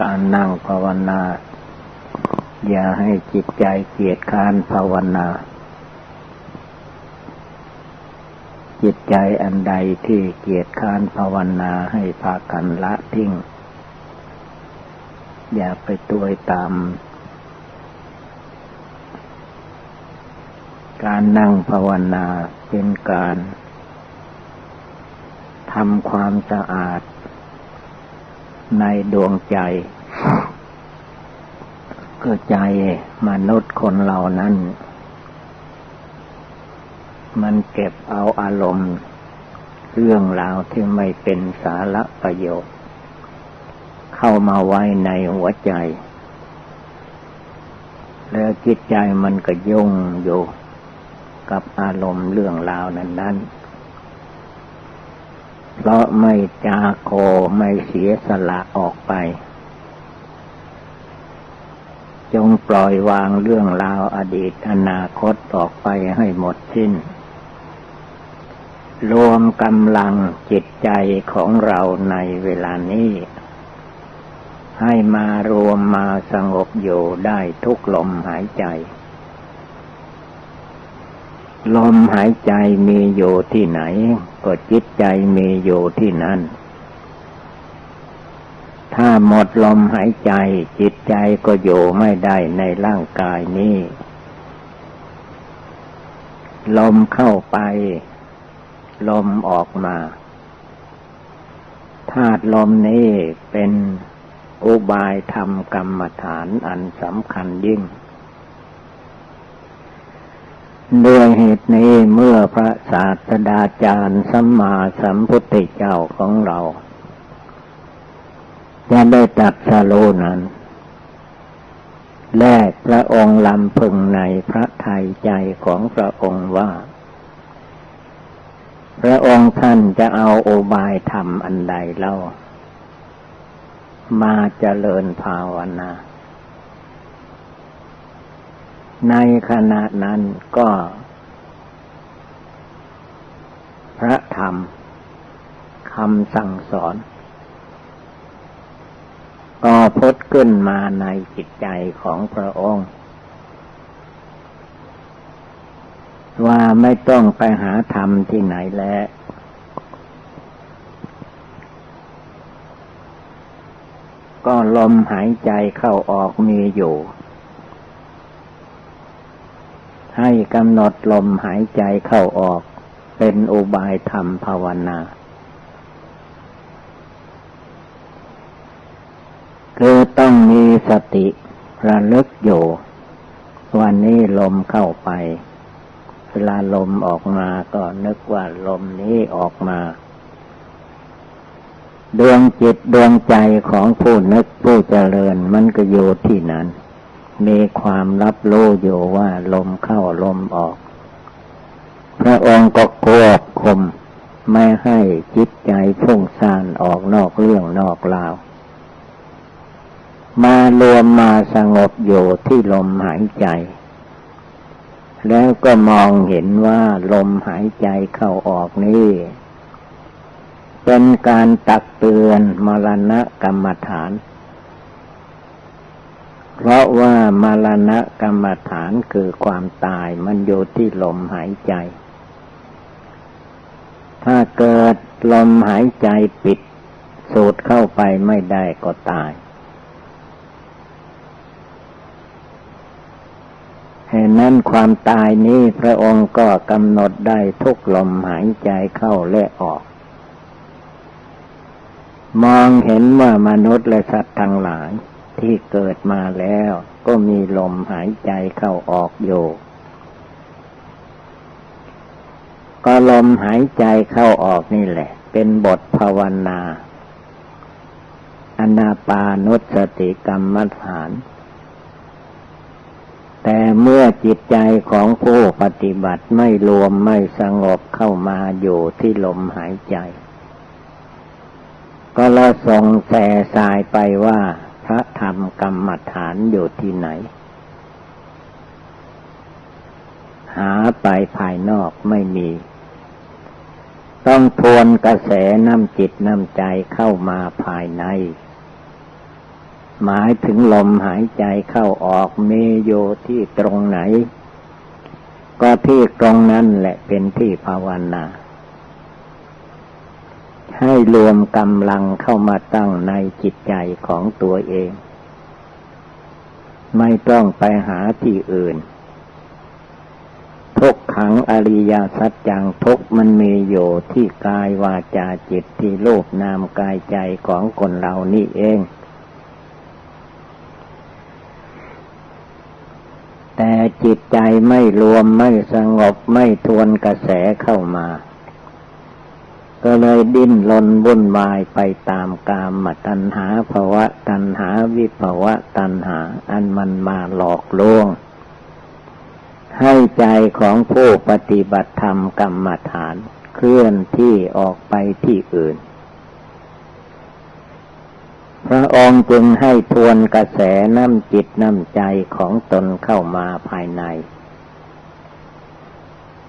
การนั่งภาวนา อย่าให้จิตใจเกียดค้านภาวนา จิตใจอันใดที่เกียดค้านภาวนาให้พากันละทิ้ง อย่าไปตัวตาม การนั่งภาวนาเป็นการทำความสะอาด ในดวงใจ ก็ใจมนุษย์คนเหล่านั้น มันเก็บเอาอารมณ์ เรื่องราวที่ไม่เป็นสาระประโยชน์ เข้ามาไว้ในหัวใจ แล้วจิตใจมันก็ยุ่งอยู่กับอารมณ์เรื่องราวนั้นนั้น เพราะไม่จาโคไม่เสียสละออกไป จงปล่อยวางเรื่องราวอดีตอนาคตออกไปให้หมดสิ้น รวมกำลังจิตใจของเราในเวลานี้ ให้มารวมมาสงบอยู่ได้ทุกลมหายใจ ลมหายใจมีอยู่ที่ไหน ก็จิตใจมีอยู่ที่นั่น ถ้าหมดลมหายใจ จิตใจก็อยู่ไม่ได้ในร่างกายนี้ ลมเข้าไป ลมออกมาธาตุลมนี้เป็นอุบายธรรมกรรมฐานอันสำคัญยิ่ง ด้วยเหตุนี้เมื่อพระศาสดาจารย์สัมมาสัมพุทธเจ้าของเราจะได้ตัดสโลนั้นแลกพระองค์ลำพึงในพระไทยใจของพระองค์ว่า พระองค์ท่านจะเอาโอบายธรรมอันใดเล่า มาเจริญภาวนา ในขณะนั้นก็ พระธรรมคำสั่งสอน ก็พดขึ้นมาในจิตใจของพระองค์ ว่าไม่ต้องไปหาธรรมที่ไหนแล้วก็ลมหายใจเข้าออกมีอยู่ ให้กำหนดลมหายใจเข้าออก เป็นอุบายธรรมภาวนา คือต้องมีสติระลึกอยู่ วันนี้ลมเข้าไป เวลาลมออกมาก็นึกว่าลมนี้ออกมา ดวงจิตดวงใจของผู้นึกผู้เจริญมันก็อยู่ที่นั้น มีความรับรู้อยู่ว่าลมเข้าลมออก พระองค์ก็ควบคุมไม่ให้จิตใจพุ่งซ่านออกนอกเรื่องนอกราว มารวมมาสงบอยู่ที่ลมหายใจ แล้วก็มองเห็นว่าลมหายใจเข้าออกนี้เป็นการตักเตือนมรณะกรรมฐาน เพราะว่ามรณะกรรมฐานคือความตายมันอยู่ที่ลมหายใจ ถ้าเกิดลมหายใจปิด สูดเข้าไปไม่ได้ก็ตายเหตุนั้นความตายนี้พระองค์ก็กำหนดได้ทุกลมหายใจเข้าและออก มองเห็นว่ามนุษย์และสัตว์ทั้งหลาย ที่เกิดมาแล้ว ก็มีลมหายใจเข้าออกอยู่ ก็ลมหายใจเข้าออกนี่แหละ เป็นบทภาวนาอนาปานุสติกรรมฐาน แต่เมื่อจิตใจของผู้ปฏิบัติไม่รวมไม่สงบเข้ามาอยู่ที่ลมหายใจ ก็เราส่งแส่สายไปว่า พระธรรมกรรมฐานอยู่ที่ไหน หาไปภายนอกไม่มี ต้องทวนกระแสน้ำจิตน้ำใจเข้ามาภายใน หมายถึงลมหายใจเข้าออกเมโยที่ตรงไหน ก็ที่ตรงนั้นแหละเป็นที่ภาวนา ให้รวมกำลังเข้ามาตั้งในจิตใจของตัวเอง ไม่ต้องไปหาที่อื่น ทุกขังอริยสัจจังทุกมันมีอยู่ที่กายวาจาจิตที่โลกนามกายใจของคนเรานี่เอง แต่จิตใจไม่รวมไม่สงบไม่ทวนกระแสเข้ามา ก็เลยดิ้นรนวุ่นวายไปตามกามตัณหาภาวะตัณหาวิภาวะตัณหา อันมันมาหลอกลวง ให้ใจของผู้ปฏิบัติธรรมกรรมฐาน เคลื่อนที่ออกไปที่อื่น พระองค์จึงให้ทวนกระแสน้ำจิตน้ำใจของตนเข้ามาภายใน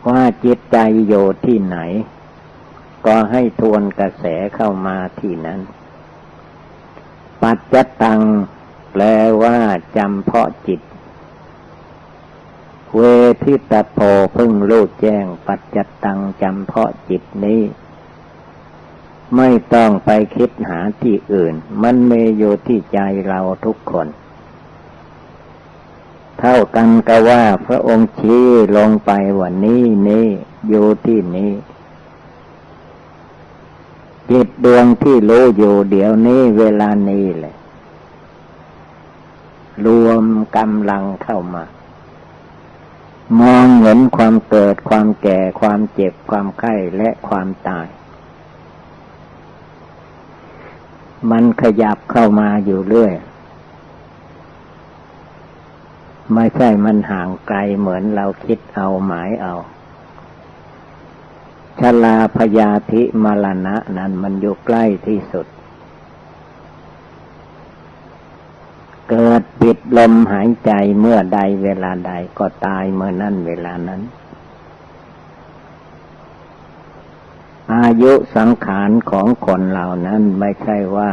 ว่าจิตใจโยที่ไหน ก็ให้ทวนกระแสเข้ามาที่นั้น ปัจจตัง แปลว่าจำเพาะจิต เวทิตโพพึ่งรู้แจ้ง ปัจจตังจำเพาะจิตนี้ ไม่ต้องไปคิดหาที่อื่น มันมีอยู่ที่ใจเราทุกคนเท่ากันก็ว่าพระองค์ชี้ลงไปวันนี้นี้อยู่ที่นี้ จิตดวงที่รู้อยู่เดี๋ยวนี้เวลานี้แหละรวมกำลังเข้ามามองเห็นความเกิดความแก่ความเจ็บความไข้และความตาย มันขยับเข้ามาอยู่เรื่อย ไม่ใช่มันห่างไกลเหมือนเราคิดเอาหมายเอา ชลาพยาธิมรณะนั้นมันอยู่ใกล้ที่สุด เกิดปิดลมหายใจเมื่อใดเวลาใดก็ตายเมื่อนั้นเวลานั้น อายุสังขารของคนเหล่านั้นไม่ใช่ว่า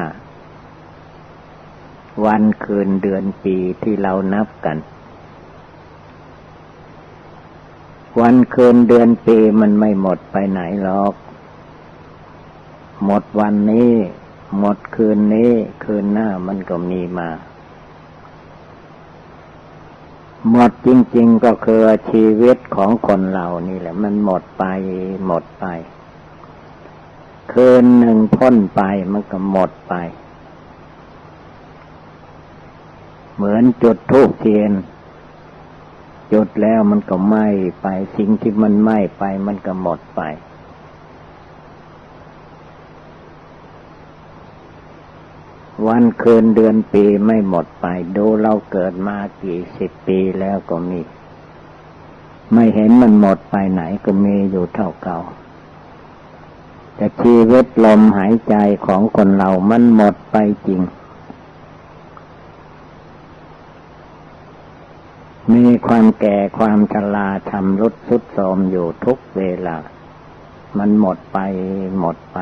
วันคืนเดือนปีที่เรานับกัน วันคืนเดือนปีมันไม่หมดไปไหนหรอก หมดวันนี้ หมดคืนนี้ คืนหน้ามันก็มีมา หมดจริง ๆก็คือชีวิตของคนเรานี่แหละ มันหมดไป หมดไป คืนหนึ่งพ้นไปมันก็หมดไป เหมือนจุดทูบเทียน จุดแล้วมันก็ไหม้ไปสิ่งที่มันไหม้ไปมันก็หมดไป วันคืนเดือนปีไม่หมดไป ดูเราเกิดมากี่สิบปีแล้วก็มี ไม่เห็นมันหมดไปไหนก็มีอยู่เท่าเก่า แต่ชีวิตลมหายใจของคนเรามันหมดไปจริง มีความแก่ความชราทำรุดสุดโทมอยู่ทุกเวลา มันหมดไปหมดไป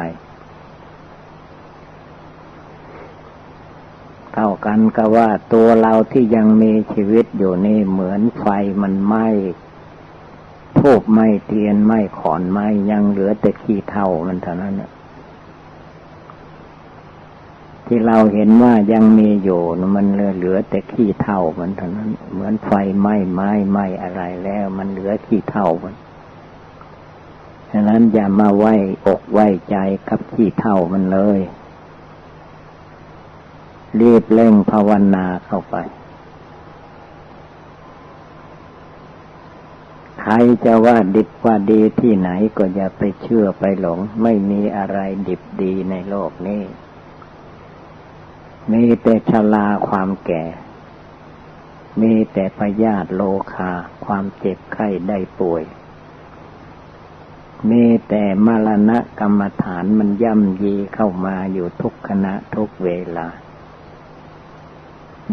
เท่ากันก็ว่าตัวเราที่ยังมีชีวิตอยู่นี่เหมือนไฟมันไหม้ทูบไม่เทียนไม่ขอนไม่ยังเหลือแต่ขี้เท่ามันเท่านั้นเนี่ย ที่เราเห็นว่ายังมีอยู่มันเหลือเหลือแต่ขี้เท่ามันเท่านั้น เหมือนไฟไหม้ไม้ไหม้อะไรแล้ว มันเหลือขี้เท่ามันฉะนั้นอย่ามาไว้อกไว้ใจกับขี้เท่ามันเลย รีบเร่งภาวนาเข้าไป ใครจะว่าดิบว่าดีที่ไหนก็อย่าไปเชื่อไปหลง ไม่มีอะไรดิบดีในโลกนี้ มีแต่ชราความแก่ มีแต่พยาธิโลคา ความเจ็บไข้ได้ป่วย มีแต่มรณะกรรมฐานมันย่ำยีเข้ามาอยู่ทุกขณะทุกเวลา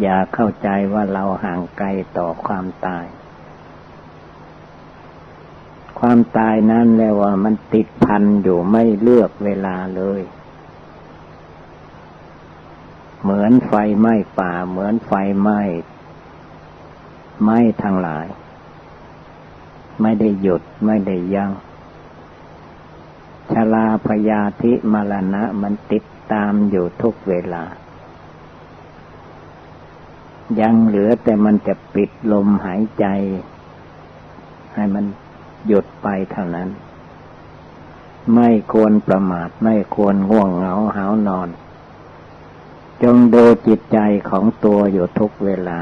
อย่าเข้าใจว่าเราห่างไกลต่อความตาย ความตายนั้นแล้วว่ามันติดพันอยู่ไม่เลือกเวลาเลย เหมือนไฟไหม้ป่า เหมือนไฟไหม้ไหม้ทั้งหลาย ไม่ได้หยุดไม่ได้ยัง้งชลาพยาธิมรณะมันติดตามอยู่ทุกเวลา ยังเหลือแต่มันจะปิดลมหายใจ ให้มันหยุดไปเท่านั้น ไม่ควรประมาทไม่ควรง่วงเหงาหานอน จงดูจิตใจของตัวอยู่ทุกเวลา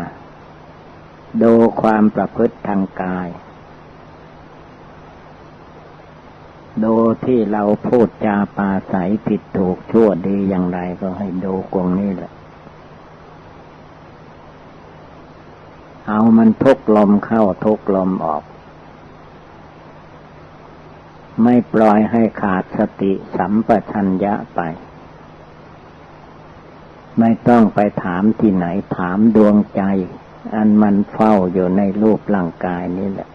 ดูความประพฤติทางกาย ดูที่เราพูดจาปาใสผิดถูกชั่วดีอย่างไรก็ให้ดูกงนี้แหละ เอามันทุกลมเข้าทุกลมออก ไม่ปล่อยให้ขาดสติสัมปชัญญะไป ไม่ต้องไปถามที่ไหนถามดวงใจ อันมันเฝ้าอยู่ในรูปร่างกายนี่แหละ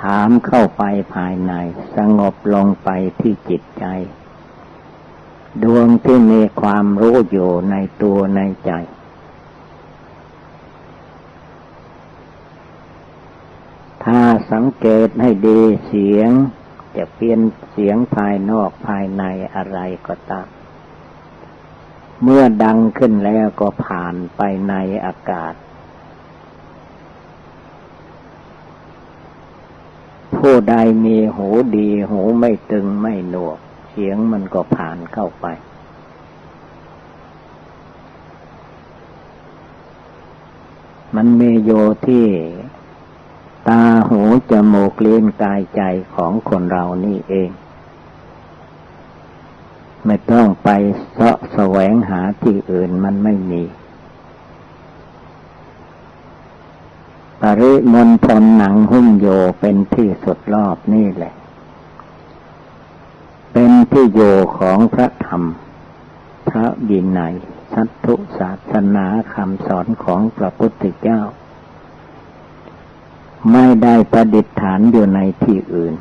ถามเข้าไปภายใน สงบลงไปที่จิตใจ ดวงที่มีความรู้อยู่ในตัวในใจถ้าสังเกตให้ดีเสียง จะเปลี่ยนเสียงภายนอกภายในอะไรก็ตาม เมื่อดังขึ้นแล้วก็ผ่านไปในอากาศ ผู้ใดมีหูดีหูไม่ตึงไม่หนวก เสียงมันก็ผ่านเข้าไป มันมีโยที่ตาหูจมูกเลี้ยนกายใจของคนเรานี่เอง ไม่ต้องไปเสาะแสวงหาที่อื่นมันไม่มีปริมณฑลหนังหุ้มโยเป็นที่สุดรอบนี่แหละ เป็นที่โยของพระธรรม พระบินัยสัตถุศาสนาคำสอนของพระพุทธเจ้า ไม่ได้ประดิษฐานอยู่ในที่อื่น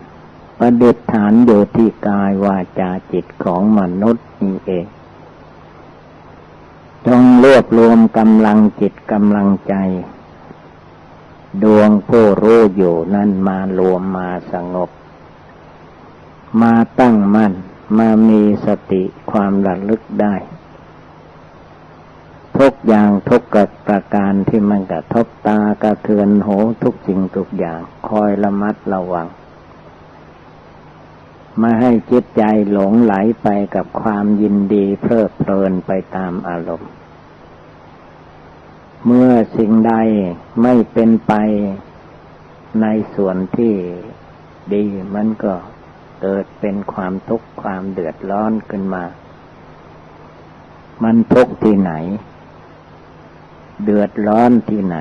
ประดิษฐานอยู่ที่กายวาจาจิตของมนุษย์นี่เองจงรวบรวมกำลังจิตกำลังใจ ดวงผู้รู้อยู่นั่นมารวมมาสงบ มาตั้งมั่นมามีสติความระลึกได้ ทุกอย่างทุกกประการที่มันกระทบตากระเทือนโหทุกสิ่งทุกอย่างคอยระมัดระวัง ไม่ให้จิตใจหลงไหลไปกับความยินดีเพลิดเพลินไปตามอารมณ์ เมื่อสิ่งใดไม่เป็นไปในส่วนที่ดีมันก็เกิดเป็นความทุกข์ความเดือดร้อนขึ้นมา มันทุกข์ที่ไหน เดือดร้อนที่ไหน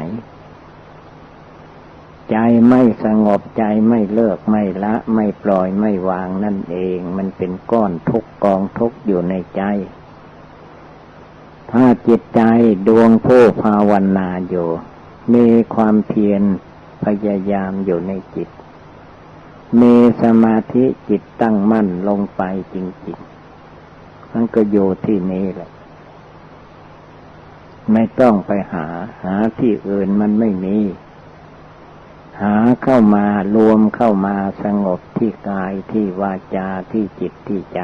ใจไม่สงบใจไม่เลิกไม่ละ ไม่ปล่อยไม่วางนั่นเอง มันเป็นก้อนทุกกองทุกอยู่ในใจ ถ้าจิตใจดวงผู้ภาวนาอยู่ มีความเพียรพยายามอยู่ในจิต มีสมาธิจิตตั้งมั่นลงไปจริงๆมันก็อยู่ที่นี้แหละ ไม่ต้องไปหา หาที่อื่นมันไม่มี หาเข้ามารวมเข้ามาสงบที่กายที่วาจาที่จิตที่ใจ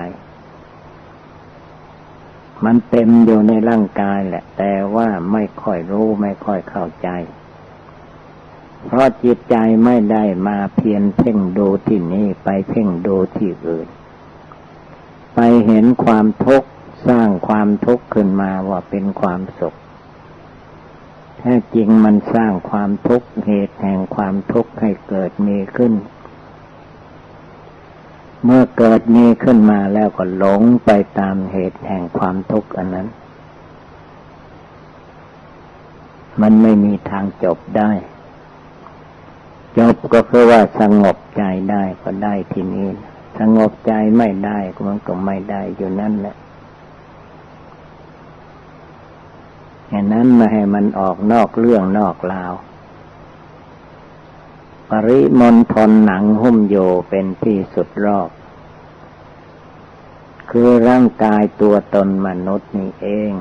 มันเต็มอยู่ในร่างกายแหละ แต่ว่าไม่ค่อยรู้ไม่ค่อยเข้าใจ เพราะจิตใจไม่ได้มาเพียนเพ่งดูที่นี่ไปเพ่งดูที่อื่น ไปเห็นความทุกข์สร้างความทุกข์ขึ้นมาว่าเป็นความสุข แท้จริงมันสร้างความทุกข์เหตุแห่งความทุกข์ให้เกิดมีขึ้น เมื่อเกิดมีขึ้นมาแล้วก็หลงไปตามเหตุแห่งความทุกข์อันนั้น มันไม่มีทางจบได้ จบก็คือว่าสงบใจได้ก็ได้ที่นี้สงบใจไม่ได้ก็มันก็ไม่ได้อยู่นั่นแหละ อย่างนั้นมาให้มันออกนอกเรื่องนอกราว ปริมณฑลหนังหุ้มโยเป็นที่สุดรอบ คือร่างกายตัวตนมนุษย์นี่เอง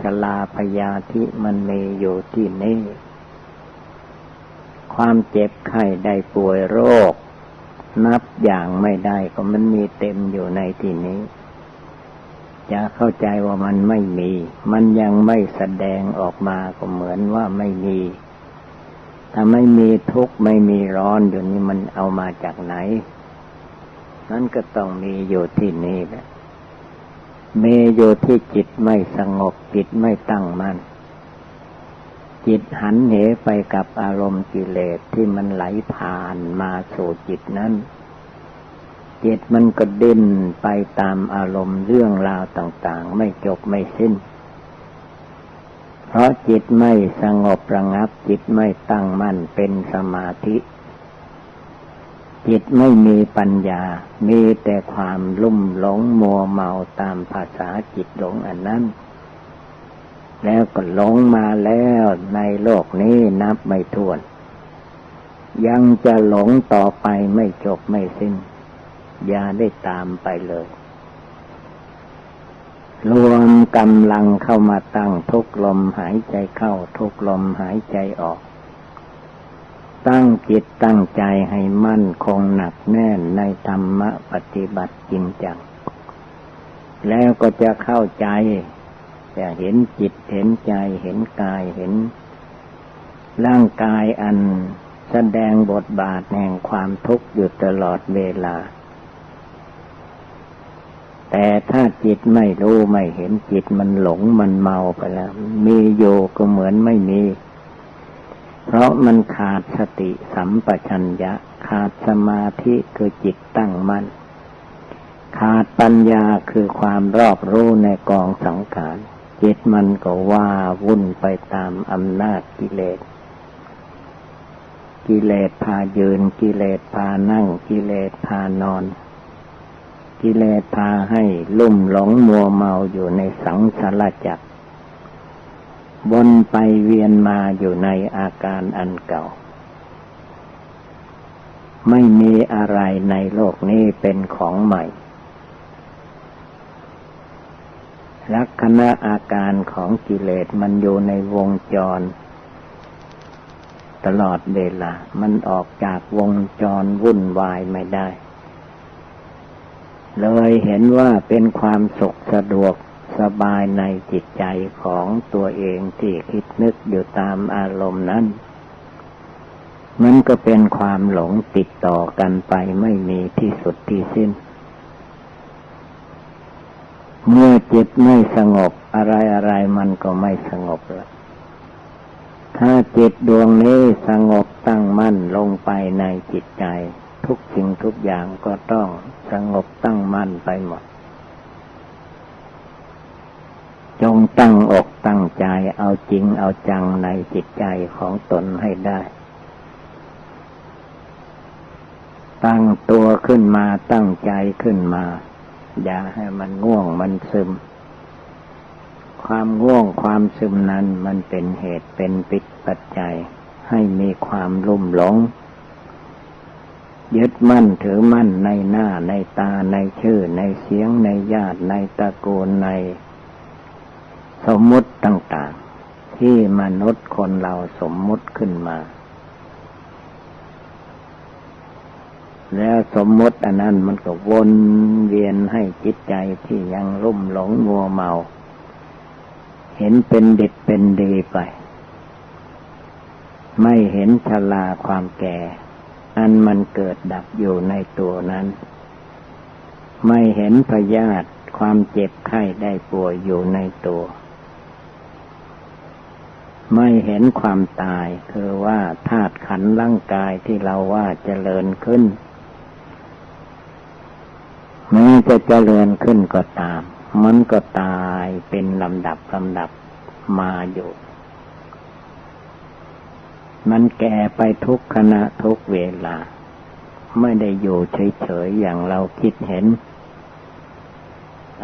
ชลาพยาธิมันมีอยู่ที่นี่ ความเจ็บไข้ได้ป่วยโรค นับอย่างไม่ได้ก็มันมีเต็มอยู่ในที่นี้ จะเข้าใจว่ามันไม่มี มันยังไม่แสดงออกมาก็เหมือนว่าไม่มี ถ้าไม่มีทุกข์ไม่มีร้อนอยู่นี้มันเอามาจากไหน นั่นก็ต้องมีอยู่ที่นี่แหละมีอยู่ที่จิตไม่สงบจิตไม่ตั้งมัน่นจิตหันเหไปกับอารมณ์กิเลสที่มันไหลผ่านมาสู่จิตนั้น จิตมันก็ดิ้นไปตามอารมณ์เรื่องราวต่าง ๆ ไม่จบไม่สิ้น เพราะจิตไม่สงบระงับ จิตไม่ตั้งมั่นเป็นสมาธิ จิตไม่มีปัญญา มีแต่ความลุ่มหลงมัวเมาตามภาษาจิตหลงอันนั้น แล้วก็หลงมาแล้วในโลกนี้นับไม่ถ้วน ยังจะหลงต่อไปไม่จบไม่สิ้น อย่าได้ตามไปเลย รวมกำลังเข้ามาตั้งทุกลมหายใจเข้า ทุกลมหายใจออก ตั้งจิตตั้งใจให้มั่นคงหนักแน่นในธรรมะปฏิบัติจริงจัง แล้วก็จะเข้าใจจะเห็นจิตเห็นใจเห็นกายเห็น ร่างกายอันแสดงบทบาทแห่งความทุกข์อยู่ตลอดเวลา แต่ถ้าจิตไม่รู้ไม่เห็นจิตมันหลงมันเมาไปแล้ว มีโยก็เหมือนไม่มี เพราะมันขาดสติสัมปชัญญะ ขาดสมาธิคือจิตตั้งมัน่นขาดปัญญาคือความรอบรู้ในกองสังขารจิตมันก็ว่าวุ่นไปตามอำนาจกิเลส กิเลสพายืนกิเลสพานั่งกิเลสพานอน กิเลสพาให้ลุ่มหลงมัวเมาอยู่ในสังสารจักรวนไปเวียนมาอยู่ในอาการอันเก่า ไม่มีอะไรในโลกนี้เป็นของใหม่ ลักษณะอาการของกิเลสมันอยู่ในวงจร ตลอดเวลา มันออกจากวงจรวุ่นวายไม่ได้ เลยเห็นว่าเป็นความสุขสะดวกสบายในจิตใจของตัวเองที่คิดนึกอยู่ตามอารมณ์นั้น มันก็เป็นความหลงติดต่อกันไปไม่มีที่สุดที่สิ้น เมื่อจิตไม่สงบอะไรอะไรมันก็ไม่สงบละถ้าจิตดวงนี้สงบตั้งมั่นลงไปในจิตใจ ทุกสิ่งทุกอย่างก็ต้องสงบตั้งมั่นไปหมด จงตั้งอกตั้งใจเอาจริงเอาจังในจิตใจของตนให้ได้ ตั้งตัวขึ้นมาตั้งใจขึ้นมา อย่าให้มันง่วงมันซึม ความง่วงความซึมนั้นมันเป็นเหตุเป็นปิดปัจจัย ให้มีความลุ่มหลง ยึดมั่นถือมั่นในหน้าในตาในชื่อ ในเสียงในญาติในตระกูลใน สมมุติต่าง ๆ ที่มนุษย์คนเราสมมุติขึ้นมา แล้วสมมติอันนั้นมันก็วนเวียนให้จิตใจที่ยังรุ่มหลงมัวเมา เห็นเป็นเด็ดเป็นดีไป ไม่เห็นชลาความแก่ อันมันเกิดดับอยู่ในตัวนั้น ไม่เห็นพยาธิความเจ็บไข้ได้ป่วยอยู่ในตัว ไม่เห็นความตายคือว่าธาตุขันร่างกายที่เราว่าเจริญขึ้นมันจะเจริญขึ้นก็ตาม มันก็ตายเป็นลำดับลำดับมาอยู่ มันแก่ไปทุกขณะทุกเวลา ไม่ได้อยู่เฉยๆอย่างเราคิดเห็น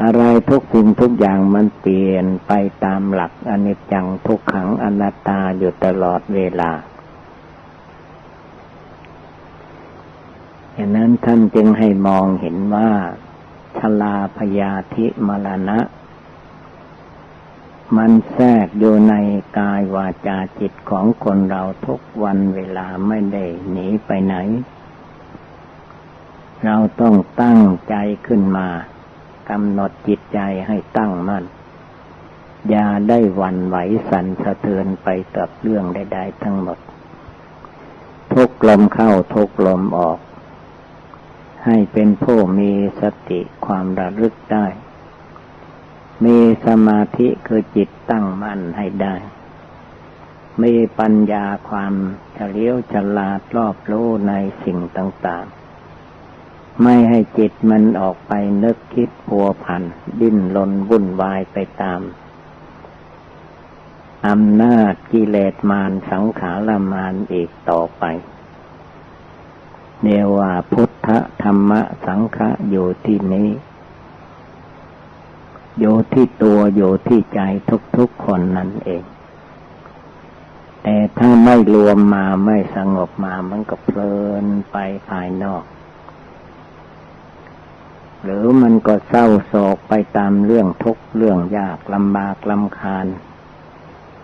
อะไรทุกสิ่งทุกอย่างมันเปลี่ยนไปตามหลักอนิจจังทุกขังอนัตตาอยู่ตลอดเวลาฉะนั้นท่านจึงให้มองเห็นว่าชลาพยาธิมรณะ มันแทรกอยู่ในกายวาจาจิตของคนเราทุกวันเวลาไม่ได้หนีไปไหน เราต้องตั้งใจขึ้นมากำหนดจิตใจให้ตั้งมั่นอย่าได้วันไหวสั่นสะเทือนไปกับเรื่องใดๆทั้งหมด ทุกลมเข้าทุกลมออก ให้เป็นผู้มีสติความระลึกได้ มีสมาธิคือจิตตั้งมั่นให้ได้ มีปัญญาความเฉลียวฉลาดรอบรู้ในสิ่งต่างๆ ไม่ให้จิตมันออกไปนึกคิดพัวพัน ดิ้นรนวุ่นวายไปตามอำนาจกิเลสมารสังขารมารอีกต่อไปเนว่าพุทธธรรมสังฆะอยู่ที่นี้ อยู่ที่ตัวอยู่ที่ใจทุกๆคนนั่นเอง แต่ถ้าไม่รวมมาไม่สงบมามันก็เพลินไปภายนอก หรือมันก็เศร้าโศกไปตามเรื่องทุกเรื่องยากลำบากลำคาญ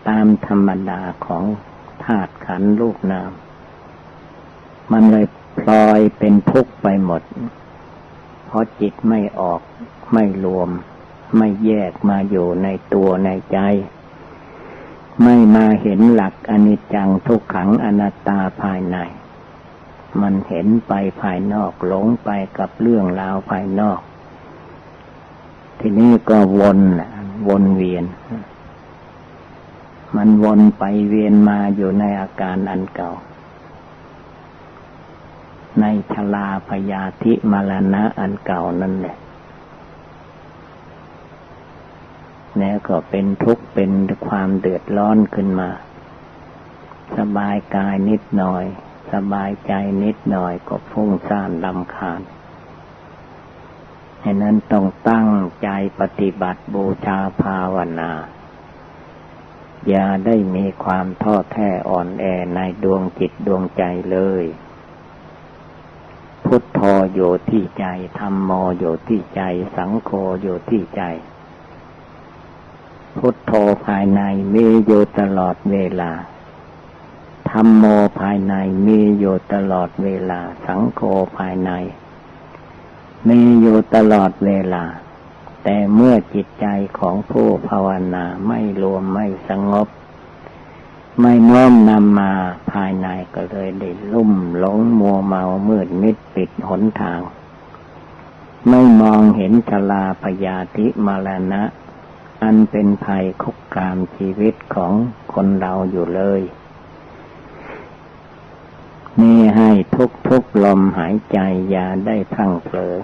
ตามธรรมดาของธาตุขันลูกนาม มันเลยพลอยเป็นทุกข์ไปหมด เพราะจิตไม่ออกไม่รวม ไม่แยกมาอยู่ในตัวในใจ ไม่มาเห็นหลักอนิจจังทุกขังอนัตตาภายใน มันเห็นไปภายนอกหลงไปกับเรื่องราวภายนอก ทีนี้ก็วนวนเวียน มันวนไปเวียนมาอยู่ในอาการอันเก่าในชลาพยาธิมรณะอันเก่านั่นแหละ แล้วก็เป็นทุกข์เป็นความเดือดร้อนขึ้นมา สบายกายนิดหน่อย สบายใจนิดหน่อยก็ฟุ้งซ่านลำคาญฉะนั้นต้องตั้งใจปฏิบัติบูชาภาวนา อย่าได้มีความท้อแท้อ่อนแอในดวงจิตดวงใจเลย พุทโธอยู่ที่ใจธรรมโมอยู่ที่ใจ สังโฆอยู่ที่ใจ พุทโธภายในมีอยู่ตลอดเวลาธรรมโมภายในมีอยู่ตลอดเวลา สังโฆภายใน มีอยู่ตลอดเวลา แต่เมื่อจิตใจของผู้ภาวนาไม่รวมไม่สงบ ไม่น้อมนำมาภายในก็เลยได้ลุ่มหลงมัวเมามืดมิดปิดหนทาง ไม่มองเห็นชลาพยาธิมรณะ อันเป็นภัยคุกคามชีวิตของคนเราอยู่เลยมีให้ทุกทุกลมหายใจอย่าได้พังเผลอ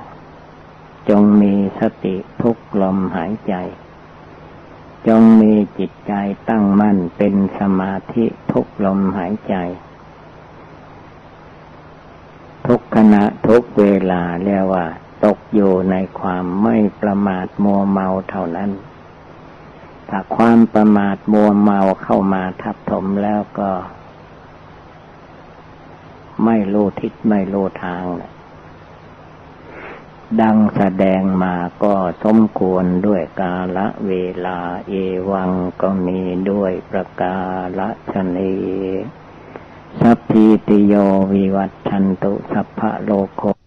จงมีสติทุกลมหายใจ จงมีจิตใจตั้งมั่นเป็นสมาธิทุกลมหายใจ ทุกขณะทุกเวลาเรียกว่า ตกอยู่ในความไม่ประมาทมัวเมาเท่านั้น ถ้าความประมาทมัวเมาเข้ามาทับถมแล้วก็ ไม่รู้ทิศไม่รู้ทาง ดังแสดงมาก็สมควรด้วยกาละเวลาเอวังก็มีด้วยประกาละชนีสัพพิติโยวิวัตชันตุสัพพะโลโค